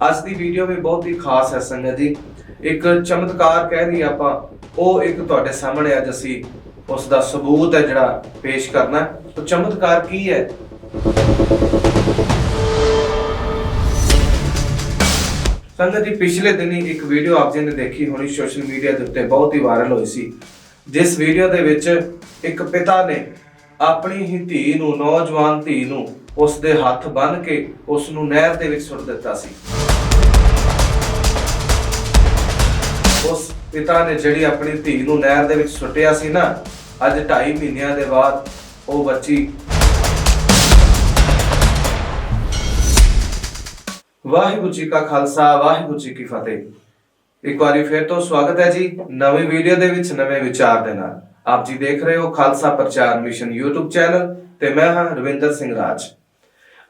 ਅੱਜ ਦੀ ਵੀਡੀਓ ਵੀ ਬਹੁਤ ਹੀ ਖਾਸ ਹੈ ਸੰਗਤ ਜੀ। ਇੱਕ ਚਮਤਕਾਰ ਕਹਿ ਦਈਏ ਆਪਾਂ, ਉਹ ਇੱਕ ਤੁਹਾਡੇ ਸਾਹਮਣੇ ਅੱਜ ਅਸੀਂ ਉਸ ਦਾ ਸਬੂਤ ਹੈ ਜਿਹੜਾ ਪੇਸ਼ ਕਰਨਾ ਹੈ। ਚਮਤਕਾਰ ਕੀ ਹੈ? ਸੰਗਤ ਜੀ, ਪਿਛਲੇ ਦਿਨੀ ਇੱਕ ਵੀਡੀਓ ਆਪ ਜੀ ਨੇ ਦੇਖੀ ਹੋਣੀ ਸੋਸ਼ਲ ਮੀਡੀਆ ਦੇ ਉੱਤੇ, ਬਹੁਤ ਹੀ ਵਾਇਰਲ ਹੋਈ ਸੀ। ਜਿਸ ਵੀਡੀਓ ਦੇ ਵਿੱਚ ਇੱਕ ਪਿਤਾ ਨੇ ਆਪਣੀ ਹੀ ਧੀ ਨੂੰ, ਨੌਜਵਾਨ ਧੀ ਨੂੰ ਉਸ ਦੇ ਹੱਥ ਬੰਨ੍ਹ ਕੇ ਉਸ ਨੂੰ ਨਹਿਰ ਦੇ ਵਿੱਚ ਸੁੱਟ ਦਿੱਤਾ ਸੀ। ਪਿਤਾ ਨੇ ਜਿਹੜੀ ਆਪਣੀ ਧੀ ਨੂੰ ਨਹਿਰ ਦੇ ਵਿੱਚ ਸੁੱਟਿਆ ਸੀ ਨਾ, ਅੱਜ 2.5 ਮਹੀਨਿਆਂ ਦੇ ਬਾਅਦ ਉਹ ਬੱਚੀ ਵਾਹਿਗੁਰੂ ਜੀ ਕਾ ਖਾਲਸਾ, ਵਾਹਿਗੁਰੂ ਜੀ ਕੀ ਫਤਿਹ। ਇੱਕ ਵਾਰੀ ਫਿਰ ਤੋਂ ਸਵਾਗਤ ਹੈ ਜੀ ਨਵੀਂ ਵੀਡੀਓ ਦੇ ਵਿੱਚ, ਨਵੇਂ ਵਿਚਾਰ ਦੇ ਨਾਲ। ਆਪ ਜੀ ਦੇਖ ਰਹੇ ਹੋ ਖਾਲਸਾ ਪ੍ਰਚਾਰ ਮਿਸ਼ਨ YouTube ਚੈਨਲ ਤੇ ਮੈਂ ਹਾਂ ਰਵਿੰਦਰ ਸਿੰਘ ਰਾਜ।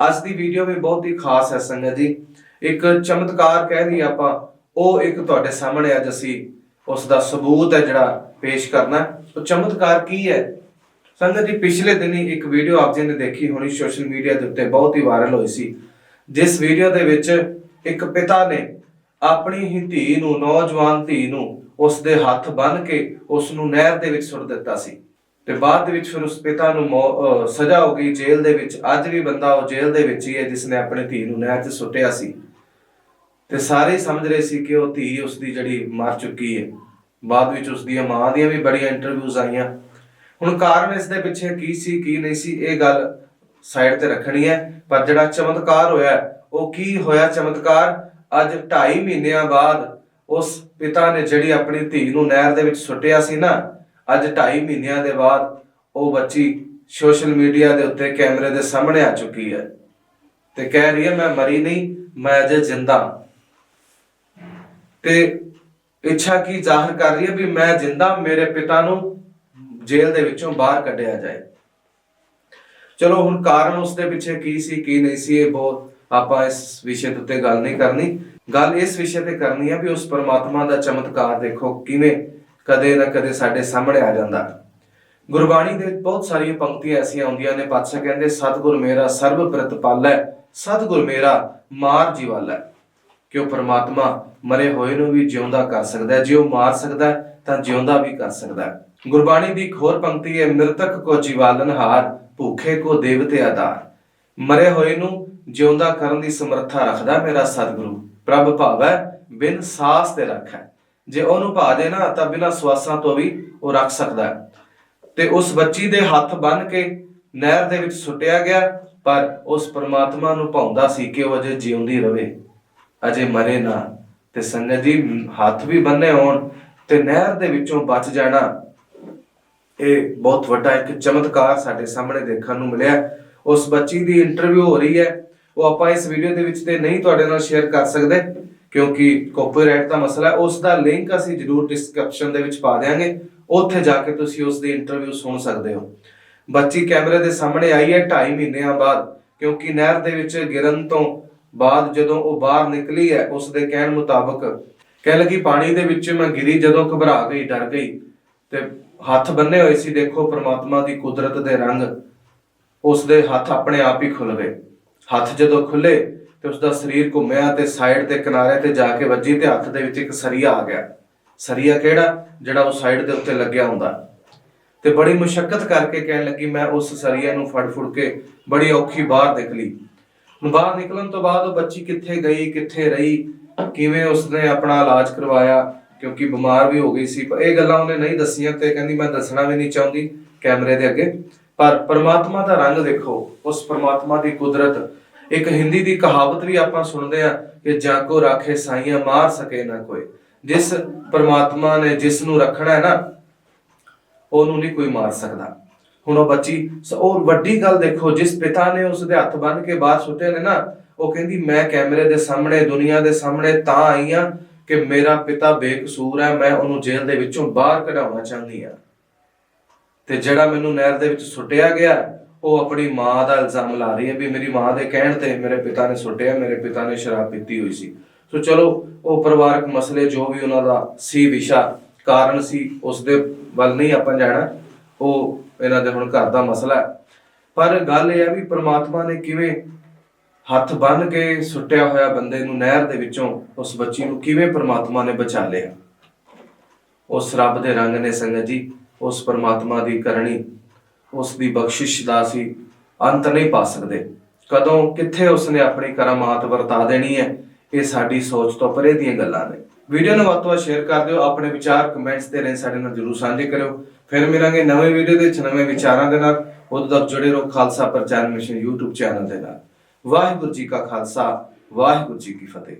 ਅੱਜ ਦੀ ਵੀਡੀਓ ਵੀ ਬਹੁਤ ਹੀ ਖਾਸ ਹੈ ਸੰਗਤ ਜੀ। ਇੱਕ ਚਮਤਕਾਰ ਕਹਿ ਦਈਏ ਆਪਾਂ, ਉਹ ਇੱਕ ਤੁਹਾਡੇ ਸਾਹਮਣੇ ਅੱਜ ਅਸੀਂ ਉਸ ਦਾ ਸਬੂਤ ਹੈ ਜਿਹੜਾ ਪੇਸ਼ ਕਰਨਾ। ਉਹ ਚਮਤਕਾਰ ਕੀ ਹੈ? ਸੰਗਤ ਜੀ, ਪਿਛਲੇ ਦਿਨੀ ਇੱਕ ਵੀਡੀਓ ਆਪ ਜੀ ਨੇ ਦੇਖੀ ਹੋਣੀ, ਸੋਸ਼ਲ ਮੀਡੀਆ ਦੇ ਉੱਤੇ ਬਹੁਤ ਹੀ ਵਾਇਰਲ ਹੋਈ ਸੀ। ਜਿਸ ਵੀਡੀਓ ਦੇ ਵਿੱਚ ਇੱਕ ਪਿਤਾ ਨੇ ਆਪਣੀ ਹੀ ਧੀ ਨੂੰ, ਨੌਜਵਾਨ ਧੀ ਨੂੰ ਉਸ ਦੇ ਹੱਥ ਬੰਨ੍ਹ ਕੇ ਉਸ ਨੂੰ ਨਹਿਰ ਦੇ ਵਿੱਚ ਸੁੱਟ ਦਿੱਤਾ ਸੀ। ਤੇ ਬਾਅਦ ਦੇ ਵਿੱਚ ਫਿਰ ਉਸ ਪਿਤਾ ਨੂੰ ਮੌ- ਸਜ਼ਾ ਹੋ ਗਈ ਜੇਲ੍ਹ ਦੇ ਵਿੱਚ। ਅੱਜ ਵੀ ਬੰਦਾ ਉਹ ਜੇਲ੍ਹ ਦੇ ਵਿੱਚ ਹੀ ਹੈ ਜਿਸ ਨੇ ਆਪਣੀ ਧੀ ਨੂੰ ਨਹਿਰ 'ਚ ਸੁੱਟਿਆ ਸੀ। ਤੇ ਸਾਰੇ ਸਮਝ ਰਹੇ ਸੀ ਕਿ ਉਹ ਧੀ ਉਸ ਦੀ ਜਿਹੜੀ ਮਰ ਚੁੱਕੀ ਹੈ। ਬਾਅਦ ਵਿੱਚ ਉਸ ਦੀਆਂ ਮਾਂ ਦੀਆਂ ਵੀ ਬੜੀਆਂ ਇੰਟਰਵਿਊਜ਼ ਆਈਆਂ। ਹੁਣ ਕਾਰਨ ਇਸ ਦੇ ਪਿੱਛੇ ਕੀ ਸੀ, ਕੀ ਨਹੀਂ ਸੀ, ਇਹ ਗੱਲ ਸਾਈਡ ਤੇ ਰੱਖਣੀ ਹੈ। ਪਰ ਜਿਹੜਾ ਚਮਤਕਾਰ ਹੋਇਆ, ਉਹ ਕੀ ਹੋਇਆ ਚਮਤਕਾਰ? ਅੱਜ 2.5 ਮਹੀਨਿਆਂ ਬਾਅਦ ਉਸ ਪਿਤਾ ਨੇ ਜਿਹੜੀ ਆਪਣੀ ਧੀ ਨੂੰ ਨਹਿਰ ਦੇ ਵਿੱਚ ਸੁੱਟਿਆ ਸੀ ਨਾ, ਅੱਜ 2.5 ਮਹੀਨਿਆਂ ਦੇ ਬਾਅਦ ਉਹ ਬੱਚੀ ਸੋਸ਼ਲ ਮੀਡੀਆ ਦੇ ਉੱਤੇ ਕੈਮਰੇ ਦੇ ਸਾਹਮਣੇ ਆ ਚੁੱਕੀ ਹੈ। ਤੇ ਕਹਿ ਰਹੀ ਹੈ, ਮੈਂ ਮਰੀ ਨਹੀਂ, ਮੈਂ ਅਜੇ ਜਿੰਦਾ ਤੇ ਇੱਛਾ ਕੀ ਜ਼ਾਹਰ ਕਰ ਰਹੀ ਹੈ ਵੀ ਮੈਂ ਜਿੰਦਾ ਮੇਰੇ ਪਿਤਾ ਨੂੰ ਜੇਲ੍ਹ ਦੇ ਵਿੱਚੋਂ ਬਾਹਰ ਕੱਢਿਆ ਜਾਏ? ਚਲੋ, ਹੁਣ ਕਾਰਨ ਉਸ ਦੇ ਪਿੱਛੇ ਕੀ ਸੀ, ਕੀ ਨਹੀਂ ਸੀ, ਇਹ ਬਹੁਤ ਆਪਾਂ ਇਸ ਵਿਸ਼ੇ ਦੇ ਉੱਤੇ ਗੱਲ ਨਹੀਂ ਕਰਨੀ। ਗੱਲ ਇਸ ਵਿਸ਼ੇ ਤੇ ਕਰਨੀ ਹੈ ਵੀ ਉਸ ਪਰਮਾਤਮਾ ਦਾ ਚਮਤਕਾਰ ਦੇਖੋ, ਕਿਵੇਂ ਕਦੇ ਨਾ ਕਦੇ ਸਾਡੇ ਸਾਹਮਣੇ ਆ ਜਾਂਦਾ। ਗੁਰਬਾਣੀ ਦੇ ਬਹੁਤ ਸਾਰੀਆਂ ਪੰਕਤੀਆਂ ਐਸੀਆਂ ਆਉਂਦੀਆਂ ਨੇ, ਪਾਤਸ਼ਾਹ ਕਹਿੰਦੇ, ਸਤਿਗੁਰ ਮੇਰਾ ਸਰਬ ਹੈ ਸਤਿਗੁਰ ਮੇਰਾ ਮਾਰ ਜੀਵਾਲੈ ਕਿ ਉਹ ਪਰਮਾਤਮਾ ਮਰੇ ਹੋਏ ਨੂੰ ਵੀ ਜਿਉਂਦਾ ਕਰ ਸਕਦਾ ਹੈ। ਜੇ ਉਹ ਮਾਰ ਸਕਦਾ ਹੈ, ਤਾਂ ਜਿਉਂਦਾ ਵੀ ਕਰ ਸਕਦਾ ਹੈ। ਗੁਰਬਾਣੀ ਦੀ ਇੱਕ ਹੋਰ ਪੰਕਤੀ ਹੈ ਮ੍ਰਿਤਕ ਕੋ ਜੀਵਾਲਨ ਹਾਰ ਭੂਖੇ ਕੋ ਦੇਵਤੇ ਆਧਾਰ। ਮਰੇ ਹੋਏ ਨੂੰ ਜਿਉਂਦਾ ਕਰਨ ਦੀ ਸਮਰੱਥਾ ਰੱਖਦਾ ਮੇਰਾ ਸਤਿਗੁਰੂ। ਪ੍ਰਭ ਭਾਵੈ ਬਿਨ ਸਾਸ ਤੇ ਰੱਖੈ। ਜੇ ਉਹਨੂੰ ਭਾ ਦੇ ਨਾ ਤਾਂ ਬਿਨਾਂ ਸਵਾਸਾਂ ਤੋਂ ਵੀ ਉਹ ਰੱਖ ਸਕਦਾ ਹੈ। ਤੇ ਉਸ ਬੱਚੀ ਦੇ ਹੱਥ ਬੰਨ ਕੇ ਨਹਿਰ ਦੇ ਵਿੱਚ ਸੁੱਟਿਆ ਗਿਆ ਪਰ ਉਸ ਪਰਮਾਤਮਾ ਨੂੰ ਭਾਉਂਦਾ ਸੀ ਕਿ ਉਹ ਅਜੇ ਜਿਉਂਦੀ ਰਵੇ ਅਜੇ ਮਰੇ ਨਾ, ਤੇ ਸੰਗਤ ਜੀ ਹੱਥ ਵੀ ਬੰਨੇ ਹੋਣ ਤੇ ਨਹਿਰ ਦੇ ਵਿੱਚੋਂ ਬਚ ਜਾਣਾ। ਇਹ ਬਹੁਤ ਵੱਡਾ ਇੱਕ ਚਮਤਕਾਰ ਸਾਡੇ ਸਾਹਮਣੇ ਦੇਖਣ ਨੂੰ ਮਿਲਿਆ। ਉਸ ਬੱਚੀ ਦੀ ਇੰਟਰਵਿਊ ਹੋ ਰਹੀ ਹੈ। ਉਹ ਆਪਾਂ ਇਸ ਵੀਡੀਓ ਦੇ ਵਿੱਚ ਤੇ ਨਹੀਂ ਤੁਹਾਡੇ ਨਾਲ ਸ਼ੇਅਰ ਕਰ ਸਕਦੇ, ਕਿਉਂਕਿ ਕਾਪੀਰਾਈਟ ਦਾ ਮਸਲਾ ਹੈ। ਉਸ ਦਾ ਲਿੰਕ ਅਸੀਂ ਜਰੂਰ ਡਿਸਕ੍ਰਿਪਸ਼ਨ ਦੇ ਵਿੱਚ ਪਾ ਦੇਵਾਂਗੇ ਉੱਥੇ ਜਾ ਕੇ ਤੁਸੀਂ ਉਸ ਦੀ ਇੰਟਰਵਿਊ ਸੁਣ ਸਕਦੇ ਹੋ। ਬੱਚੀ ਕੈਮਰੇ ਦੇ ਸਾਹਮਣੇ ਆਈ ਹੈ 2.5 ਮਹੀਨਿਆਂ ਬਾਅਦ, ਕਿਉਂਕਿ ਨਹਿਰ ਦੇ ਵਿੱਚ ਗਿਰਨ ਤੋਂ ਬਾਅਦ ਜਦੋਂ ਉਹ ਬਾਹਰ ਨਿਕਲੀ ਹੈ ਉਸ ਦੇ ਕਹਿਣ ਮੁਤਾਬਕ ਕਹਿ ਲੱਗੀ, ਪਾਣੀ ਦੇ ਵਿੱਚ ਮੈਂ ਗਿਰੀ, ਜਦੋਂ ਘਬਰਾ ਗਈ, ਡਰ ਗਈ। ਤੇ ਹੱਥ ਬੰਨੇ ਹੋਏ ਸੀ, ਦੇਖੋ, ਪ੍ਰਮਾਤਮਾ ਦੀ ਕੁਦਰਤ ਦੇ ਰੰਗ ਉਸ ਦੇ ਹੱਥ ਆਪਣੇ ਆਪ ਹੀ ਖੁੱਲ ਗਏ ਹੱਥ ਜਦੋਂ ਖੁੱਲੇ ਤੇ ਉਸ ਦਾ ਸਰੀਰ ਘੁੰਮਿਆ ਤੇ ਸਾਈਡ ਤੇ ਕਿਨਾਰੇ ਤੇ ਜਾ ਕੇ ਵੱਜੀ ਤੇ ਹੱਥ ਦੇ ਵਿੱਚ ਇੱਕ ਸਰੀਆ ਆ ਗਿਆ। ਸਰੀਆ ਕਿਹੜਾ? ਜਿਹੜਾ ਉਹ ਸਾਈਡ ਦੇ ਉੱਤੇ ਲੱਗਿਆ ਹੁੰਦਾ। ਤੇ ਬੜੀ ਮੁਸ਼ਕਲ ਕਰਕੇ ਕਹਿਣ ਲੱਗੀ, ਮੈਂ ਉਸ ਸਰੀਏ ਨੂੰ ਫੜ ਫੁੜ ਕੇ ਬੜੀ ਔਖੀ ਬਾਹਰ ਨਿਕਲੀ। ਬਾਹਰ ਨਿਕਲਣ ਤੋਂ ਬਾਅਦ ਉਹ ਬੱਚੀ ਕਿੱਥੇ ਗਈ, ਕਿੱਥੇ ਰਹੀ, ਕਿਵੇਂ ਉਸਨੇ ਆਪਣਾ ਇਲਾਜ ਕਰਵਾਇਆ, ਕਿਉਂਕਿ ਬਿਮਾਰ ਵੀ ਹੋ ਗਈ ਸੀ। ਇਹ ਗੱਲਾਂ ਉਹਨੇ ਨਹੀਂ ਦੱਸੀਆਂ ਤੇ ਕਹਿੰਦੀ, ਮੈਂ ਦੱਸਣਾ ਵੀ ਨਹੀਂ ਚਾਹੁੰਦੀ ਕੈਮਰੇ ਦੇ ਅੱਗੇ। ਪਰ ਪਰਮਾਤਮਾ ਦਾ ਰੰਗ ਦੇਖੋ, ਉਸ ਪਰਮਾਤਮਾ ਦੀ ਕੁਦਰਤ। ਇੱਕ ਹਿੰਦੀ ਦੀ ਕਹਾਵਤ ਵੀ ਆਪਾਂ ਸੁਣਦੇ ਆ ਕਿ ਜਾਗੋ ਰਾਖੇ ਸਾਈਆਂ, ਮਾਰ ਸਕੇ ਨਾ ਕੋਈ। ਜਿਸ ਪਰਮਾਤਮਾ ਨੇ ਜਿਸ ਨੂੰ ਰੱਖਣਾ ਹੈ ਨਾ, ਉਹਨੂੰ ਨਹੀਂ ਕੋਈ ਮਾਰ ਸਕਦਾ। ਹੁਣ ਉਹ ਬੱਚੀ ਉਹ ਵੱਡੀ ਗੱਲ ਦੇਖੋ, ਜਿਸ ਪਿਤਾ ਨੇ ਉਸ ਦੇ ਹੱਥ ਬੰਨ ਕੇ ਬਾਹਰ ਸੁੱਟੇ ਨੇ ਨਾ, ਉਹ ਕਹਿੰਦੀ, ਮੈਂ ਕੈਮਰੇ ਦੇ ਸਾਹਮਣੇ, ਦੁਨੀਆ ਦੇ ਸਾਹਮਣੇ ਤਾਂ ਆਈ ਆ ਕਿ ਮੇਰਾ ਪਿਤਾ ਬੇਕਸੂਰ ਹੈ, ਮੈਂ ਉਹਨੂੰ ਜੇਲ੍ਹ ਦੇ ਵਿੱਚੋਂ ਬਾਹਰ ਕਢਾਉਣਾ ਚਾਹੁੰਦੀ ਆ। ਤੇ ਜਿਹੜਾ ਮੈਨੂੰ ਨਹਿਰ ਦੇ ਵਿੱਚ ਸੁੱਟਿਆ ਗਿਆ, ਉਹ ਆਪਣੀ ਮਾਂ ਦਾ ਇਲਜ਼ਾਮ ਲਾ ਰਹੀ ਹੈ ਵੀ ਮੇਰੀ ਮਾਂ ਦੇ ਕਹਿਣ ਤੇ ਮੇਰੇ ਪਿਤਾ ਨੇ ਸੁੱਟਿਆ, ਮੇਰੇ ਪਿਤਾ ਨੇ ਸ਼ਰਾਬ ਪੀਤੀ ਹੋਈ ਸੀ। ਸੋ ਚਲੋ, ਉਹ ਪਰਿਵਾਰਕ ਮਸਲੇ ਜੋ ਵੀ ਉਹਨਾਂ ਦਾ ਸੀ ਵਿਸ਼ਾ, ਕਾਰਨ ਸੀ ਉਸ ਦੇ ਵੱਲ ਨਹੀਂ ਆਪਾਂ ਜਾਣਾ। ਉਹ ਇਹਨਾਂ ਦੇ ਹੁਣ ਘਰ ਦਾ ਮਸਲਾ ਹੈ। ਪਰ ਗੱਲ ਇਹ ਹੈ ਵੀ ਪ੍ਰਮਾਤਮਾ ਨੇ ਕਿਵੇਂ ਹੱਥ ਬੰਨ ਕੇ ਸੁੱਟਿਆ ਹੋਇਆ ਬੰਦੇ ਨੂੰ ਨਹਿਰ ਦੇ ਵਿੱਚੋਂ, ਉਸ ਬੱਚੀ ਨੂੰ ਕਿਵੇਂ ਪ੍ਰਮਾਤਮਾ ਨੇ ਬਚਾ ਲਿਆ? ਉਸ ਰੱਬ ਦੇ ਰੰਗ ਨੇ ਸੰਗਤ ਜੀ, ਉਸ ਪਰਮਾਤਮਾ ਦੀ ਕਰਨੀ ਉਸ ਦੀ ਬਖਸ਼ਿਸ਼ ਦਾ ਸੀ ਅੰਤ ਨਹੀਂ ਪਾ ਸਕਦੇ। ਕਦੋਂ, ਕਿੱਥੇ ਉਸਨੇ ਆਪਣੀ ਕਰਾਮਾਤ ਵਰਤਾ ਦੇਣੀ ਹੈ, ਇਹ ਸਾਡੀ ਸੋਚ ਤੋਂ ਪਰੇ ਦੀਆਂ ਗੱਲਾਂ ਨੇ। ਵੀਡੀਓ ਨੂੰ ਵੱਧ ਤੋਂ ਵੱਧ ਸ਼ੇਅਰ ਕਰ ਦਿਓ, ਆਪਣੇ ਵਿਚਾਰ ਕਮੈਂਟਸ ਦੇ ਰਹੇ ਸਾਡੇ ਨਾਲ ਜਰੂਰ ਸਾਂਝੇ ਕਰਿਓ। ਫਿਰ ਮਿਲਾਂਗੇ ਨਵੇਂ ਵੀਡੀਓ ਦੇ ਵਿੱਚ, ਨਵੇਂ ਵਿਚਾਰਾਂ ਦੇ ਨਾਲ। ਉਦੋਂ ਤੱਕ ਜੁੜੇ ਰਹੋ ਖਾਲਸਾ ਪ੍ਰਚਾਰ ਮਿਸ਼ਨ YouTube ਚੈਨਲ ਦੇ ਨਾਲ। ਵਾਹਿਗੁਰੂ ਜੀ ਕਾ ਖਾਲਸਾ, ਵਾਹਿਗੁਰੂ ਜੀ ਕੀ ਫਤਿਹ।